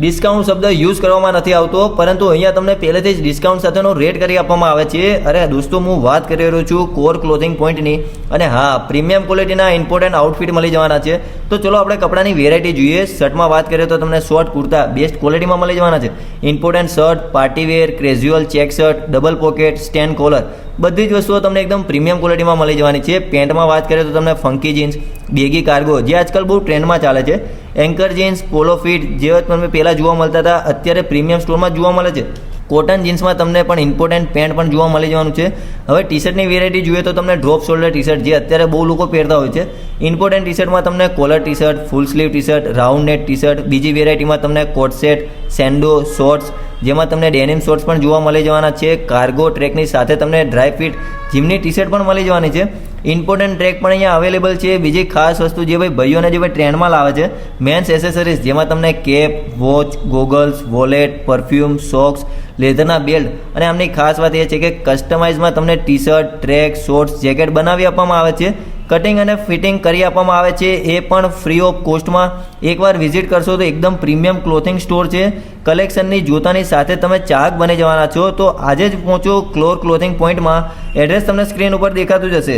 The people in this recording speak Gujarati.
ડિસ્કાઉન્ટ શબ્દ યુઝ કરવામાં નથી આવતો, પરંતુ અહીંયા તમને પહેલેથી જ ડિસ્કાઉન્ટ સાથેનો રેટ કરી આપવામાં આવે છે. અરે દોસ્તો, હું વાત કરી રહ્યો છું કોર ક્લોથિંગ પોઈન્ટની. અને હા, પ્રીમિયમ ક્વોલિટીના ઇમ્પોર્ટન્ટ આઉટફિટ મળી જવાના છે. તો ચલો આપણે કપડાની વેરાયટી જોઈએ. શર્ટમાં વાત કરીએ તો તમને શોર્ટ કુર્તા બેસ્ટ ક્વોલિટીમાં મળી જવાના છે. Important shirt partywear casual check shirt double pocket stand collar બધી જ વસ્તુઓ તમને એકદમ પ્રીમિયમ ક્વોલિટીમાં મળી જવાની છે. પેન્ટમાં વાત કરીએ તો તમને ફંકી જીન્સ, બેગી કાર્ગો, જે આજકાલ બહુ ટ્રેન્ડમાં ચાલે છે. એન્કર જીન્સ, પોલો ફિટ, જે તમને પહેલાં જોવા મળતા હતા, અત્યારે પ્રીમિયમ સ્ટોરમાં જોવા મળે છે. કોટન જીન્સમાં તમને પણ ઇમ્પોર્ટન્ટ પેન્ટ પણ જોવા મળી જવાનું છે. હવે ટી શર્ટની વેરાયટી જોઈએ તો તમને ડ્રોપ શોલ્ડર ટી શર્ટ જે અત્યારે બહુ લોકો પહેરતા હોય છે. ઇમ્પોર્ટન્ટ ટી શર્ટમાં તમને collar T shirt full sleeve T shirt round neck T shirt બીજી વેરાયટીમાં તમને કોટ સેટ સેન્ડો શોર્ટ્સ જેમાં તમને ડેનિમ શોર્ટ્સ પણ જોવા મળી જવાના છે. કાર્ગો ટ્રેકની સાથે તમને ડ્રાય ફિટ જીમની ટી શર્ટ પણ મળી જવાની છે. ઇમ્પોર્ટન્ટ ટ્રેક પણ અહીંયા અવેલેબલ છે. બીજી ખાસ વસ્તુ જે ભાઈ ભાઈઓને જે ભાઈ ટ્રેન્ડમાં લાવે છે મેન્સ એસેસરીઝ જેમાં તમને cap watch goggles wallet perfume socks લેધરના belt. અને આમની ખાસ વાત એ છે કે કસ્ટમાઇઝમાં તમને T shirt track, shorts, jacket બનાવી આપવામાં આવે છે. કટિંગ અને ફિટિંગ કરી આપવામાં આવે છે. એ પણ ફ્રી ઓફ કોસ્ટમાં. એકવાર વિઝિટ કરશો તો એકદમ પ્રીમિયમ ક્લોથિંગ સ્ટોર છે. કલેક્શનની જોતાની સાથે તમે ચાહક બની જવાના છો. તો આજે જ પહોંચો ક્લોર ક્લોથિંગ પોઈન્ટમાં એડ્રેસ તમને સ્ક્રીન ઉપર દેખાતું જશે